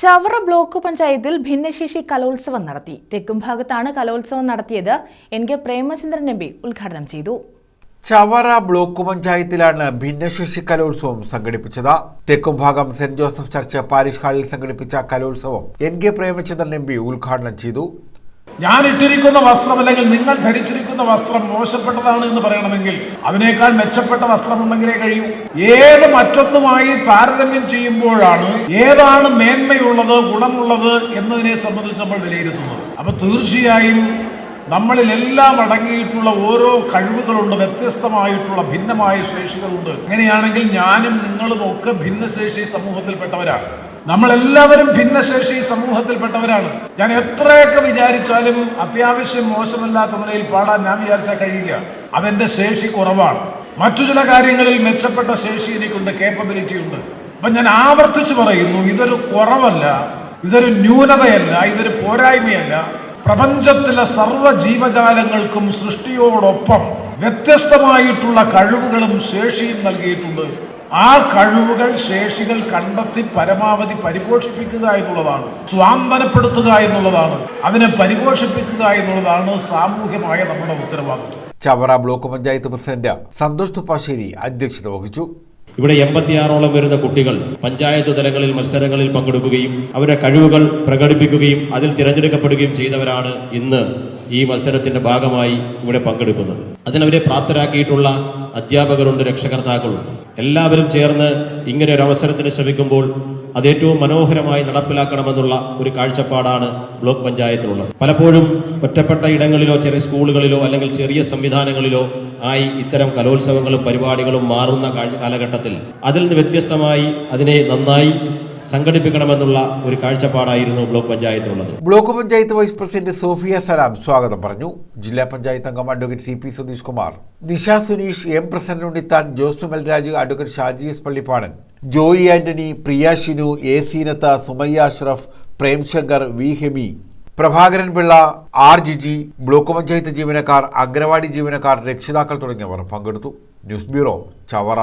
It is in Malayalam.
ചവറ ബ്ലോക്ക് പഞ്ചായത്തിൽ ഭിന്നശേഷി കലോത്സവം നടത്തി. തെക്കും ഭാഗത്താണ് കലോത്സവം നടത്തിയത്. N K Premachandran M P ഉദ്ഘാടനം ചെയ്തു. ചവറ ബ്ലോക്ക് പഞ്ചായത്തിലാണ് ഭിന്നശേഷി കലോത്സവം സംഘടിപ്പിച്ചത്. തെക്കും ഭാഗം സെന്റ് ജോസഫ് ചർച്ച് പാരിഷ് ഹാളിൽ സംഘടിപ്പിച്ച കലോത്സവം N K Premachandran M P ഉദ്ഘാടനം ചെയ്തു. ഞാൻ ഇട്ടിരിക്കുന്ന വസ്ത്രം അല്ലെങ്കിൽ നിങ്ങൾ ധരിച്ചിരിക്കുന്ന വസ്ത്രം മോശപ്പെട്ടതാണ് എന്ന് പറയണമെങ്കിൽ അതിനേക്കാൾ മെച്ചപ്പെട്ട വസ്ത്രം ഉണ്ടെങ്കിലേ കഴിയൂ. ഏത് മറ്റൊന്നുമായി താരതമ്യം ചെയ്യുമ്പോഴാണ് ഏതാണ് മേന്മയുള്ളത് ഗുണമുള്ളത് എന്നതിനെ സംബന്ധിച്ച് നമ്മൾ വിലയിരുത്തുന്നത്. അപ്പൊ തീർച്ചയായും നമ്മളിൽ എല്ലാം അടങ്ങിയിട്ടുള്ള ഓരോ കഴിവുകളുണ്ട് വ്യത്യസ്തമായിട്ടുള്ള ഭിന്നമായ ശേഷികളുണ്ട്. അങ്ങനെയാണെങ്കിൽ ഞാനും നിങ്ങളും ഒക്കെ ഭിന്നശേഷി സമൂഹത്തിൽപ്പെട്ടവരാണ്. നമ്മളെല്ലാവരും ഭിന്നശേഷി സമൂഹത്തിൽപ്പെട്ടവരാണ്. ഞാൻ എത്രയൊക്കെ വിചാരിച്ചാലും അത്യാവശ്യം മോശമല്ലാത്ത നിലയിൽ പാടാൻ ഞാൻ വിചാരിച്ചാൽ കഴിയില്ല. അതെന്റെ ശേഷി കുറവാണ്. മറ്റു ചില കാര്യങ്ങളിൽ മെച്ചപ്പെട്ട ശേഷി എനിക്കുണ്ട് കേപ്പബിലിറ്റി ഉണ്ട്. അപ്പൊ ഞാൻ ആവർത്തിച്ചു പറയുന്നു ഇതൊരു കുറവല്ല ഇതൊരു ന്യൂനതയല്ല ഇതൊരു പോരായ്മയല്ല. പ്രപഞ്ചത്തിലെ സർവ ജീവജാലങ്ങൾക്കും സൃഷ്ടിയോടൊപ്പം വ്യത്യസ്തമായിട്ടുള്ള കഴിവുകളും ശേഷിയും നൽകിയിട്ടുണ്ട്. ആ കഴിവുകൾ ശേഷികൾ കണ്ടെത്തി പരമാവധി പരിപോഷിപ്പിക്കുക എന്നുള്ളതാണ്. സ്വാന്തനപ്പെടുത്തുക എന്നുള്ളതാണ്. അതിനെ പരിപോഷിപ്പിക്കുക എന്നുള്ളതാണ് സാമൂഹ്യമായ നമ്മുടെ ഉത്തരവാദിത്വം. ചവറ ബ്ലോക്ക് പഞ്ചായത്ത് പ്രസിഡന്റ് സന്തോഷ് തുപ്പാശ്ശേരി അധ്യക്ഷത വഹിച്ചു. ഇവിടെ എൺപത്തിയാറോളം വരുന്ന കുട്ടികൾ പഞ്ചായത്ത് തലങ്ങളിൽ മത്സരങ്ങളിൽ പങ്കെടുക്കുകയും അവരുടെ കഴിവുകൾ പ്രകടിപ്പിക്കുകയും അതിൽ തിരഞ്ഞെടുക്കപ്പെടുകയും ചെയ്തവരാണ് ഇന്ന് ഈ മത്സരത്തിന്റെ ഭാഗമായി ഇവിടെ പങ്കെടുക്കുന്നത്. അതിനവരെ പ്രാപ്തരാക്കിയിട്ടുള്ള അധ്യാപകരുണ്ട് രക്ഷകർത്താക്കളുണ്ട്. എല്ലാവരും ചേർന്ന് ഇങ്ങനെ ഒരു അവസരത്തിന് ശ്രമിക്കുമ്പോൾ അത് ഏറ്റവും മനോഹരമായി നടപ്പിലാക്കണമെന്നുള്ള ഒരു കാഴ്ചപ്പാടാണ് ബ്ലോക്ക് പഞ്ചായത്തിലുള്ളത്. പലപ്പോഴും ഒറ്റപ്പെട്ട ഇടങ്ങളിലോ ചെറിയ സ്കൂളുകളിലോ അല്ലെങ്കിൽ ചെറിയ സംവിധാനങ്ങളിലോ ആയി ഇത്തരം കലോത്സവങ്ങളും പരിപാടികളും മാറുന്ന കാലഘട്ടത്തിൽ അതിൽ നിന്ന് വ്യത്യസ്തമായി അതിനെ നന്നായി സംഘടിപ്പിക്കണമെന്നുള്ള ഒരു കാഴ്ചപ്പാടായിരുന്നു block പഞ്ചായത്തിനുള്ളത്. Block panchayat vice president Sophia Salam സ്വാഗതം പറഞ്ഞു. ജില്ലാ പഞ്ചായത്ത് അംഗം advocate C P Sudheesh Kumar. Nisha Suneesh M president Unnithan Jose Melraj advocate Shaji S Pallippadan Joy Antony Priya Shinu A Seenath Sumayya Ashraf Premshankar V Hemi. Prabhakaran Pillai R Jiji block panchayat ജീവനക്കാർ അംഗനവാടി ജീവനക്കാർ രക്ഷിതാക്കൾ തുടങ്ങിയവർ പങ്കെടുത്തു. News bureau Chavara.